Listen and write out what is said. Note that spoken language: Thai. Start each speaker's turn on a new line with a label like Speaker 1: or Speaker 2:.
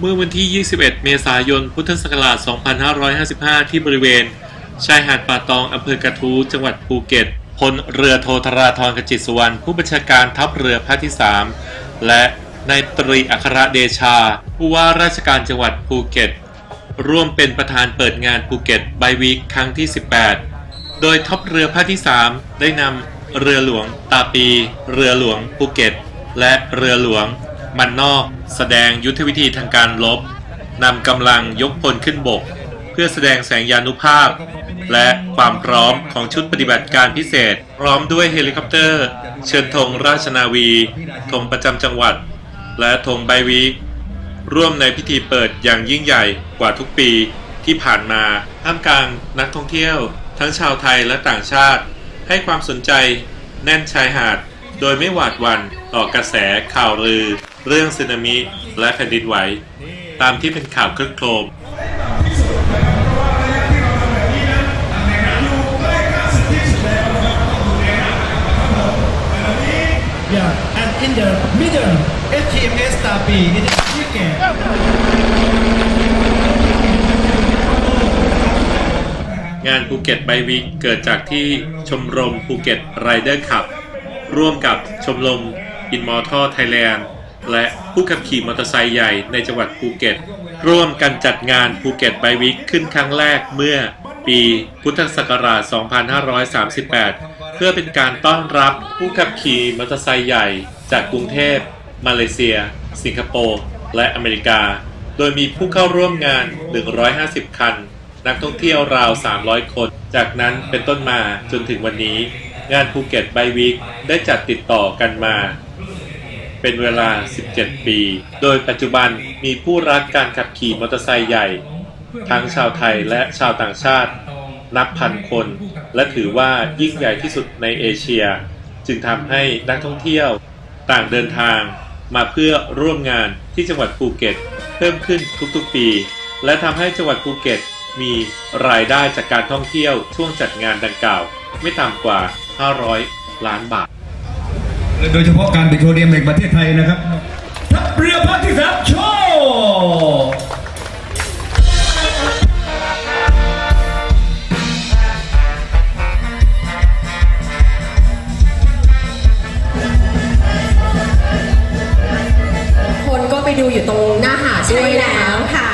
Speaker 1: เมื่อวันที่ 21 เมษายน พุทธศักราช 2555 ที่บริเวณ ชายหาดป่าตองอำเภอกระทู้จังหวัดภูเก็ต พลเรือโทธราธรกจิตสุวรรณ ผู้บัญชาการทัพเรือภาคที่ 3 และนายตรีอัครเดชา ผู้ว่าราชการจังหวัดภูเก็ต ร่วมเป็นประธานเปิดงานภูเก็ตไบวีคครั้งที่ 18 โดยทัพเรือภาคที่ 3 ได้นำเรือหลวงตาปี เรือหลวงภูเก็ต และเรือหลวง มันนอกแสดงยุทธวิธีทางการรบนำกำลังยกพลขึ้นบก เพื่อแสดงแสงยานุภาพ และความพร้อมของชุดปฏิบัติการพิเศษ พร้อมด้วยเฮลิคอปเตอร์ เชิญธงราชนาวีธงประจำจังหวัด และธงไบวีคร่วมในพิธีเปิดอย่างยิ่งใหญ่กว่าทุกปีที่ผ่านมาท่ามกลางนักท่องเที่ยว ทั้งชาวไทยและต่างชาติ ให้ความสนใจแน่นชายหาด โดยไม่หวาดหวั่นต่อกระแสข่าวลือ เรื่องสึนามิและแผ่นดินไหวตามที่เป็นข่าวคลึกโครม
Speaker 2: Yeah, and in the middle, HTMS Tapi, it is cricket.
Speaker 1: งานภูเก็ตไบวิกเกิดจากที่ชมรมภูเก็ตไรเดอร์ขับ ร่วมกับชมรมอินมอร์ทัลไทยแลนด์และผู้ขับขี่มอเตอร์ไซค์ใหญ่ในจังหวัดภูเก็ต ร่วมกันจัดงานภูเก็ตไบวิกขึ้นครั้งแรกเมื่อปีพุทธศักราช 2538 เพื่อเป็นการต้อนรับผู้ขับขี่มอเตอร์ไซค์ใหญ่ จากกรุงเทพ มาเลเซีย สิงคโปร์ และอเมริกา โดยมีผู้เข้าร่วมงาน 150 คัน นักท่องเที่ยวราว 300 คน จากนั้นเป็นต้นมาจนถึงวันนี้ งานภูเก็ตไบวิกได้จัดติดต่อกันมา เป็นเวลา 17 ปี โดยปัจจุบันมีผู้รักการขับขี่มอเตอร์ไซค์ใหญ่ ทั้งชาวไทยและชาวต่างชาติ นับพันคน และถือว่ายิ่งใหญ่ที่สุดในเอเชีย จึงทำให้นักท่องเที่ยว ต่างเดินทางมาเพื่อร่วมงานที่จังหวัดภูเก็ต เพิ่มขึ้นทุกๆปี และทำให้จังหวัดภูเก็ตมีรายได้จากการท่องเที่ยวช่วงจัดงานดังกล่าว ไม่ต่ำกว่า 500 ล้านบาท
Speaker 2: และโดยเฉพาะการปิโตรเลียมแห่งประเทศไทยนะครับ ทัพเรือภาคที่สามโชว์
Speaker 3: คนก็ไปดูอยู่ตรงหน้าหาดด้วยแล้ว
Speaker 4: ค่ะ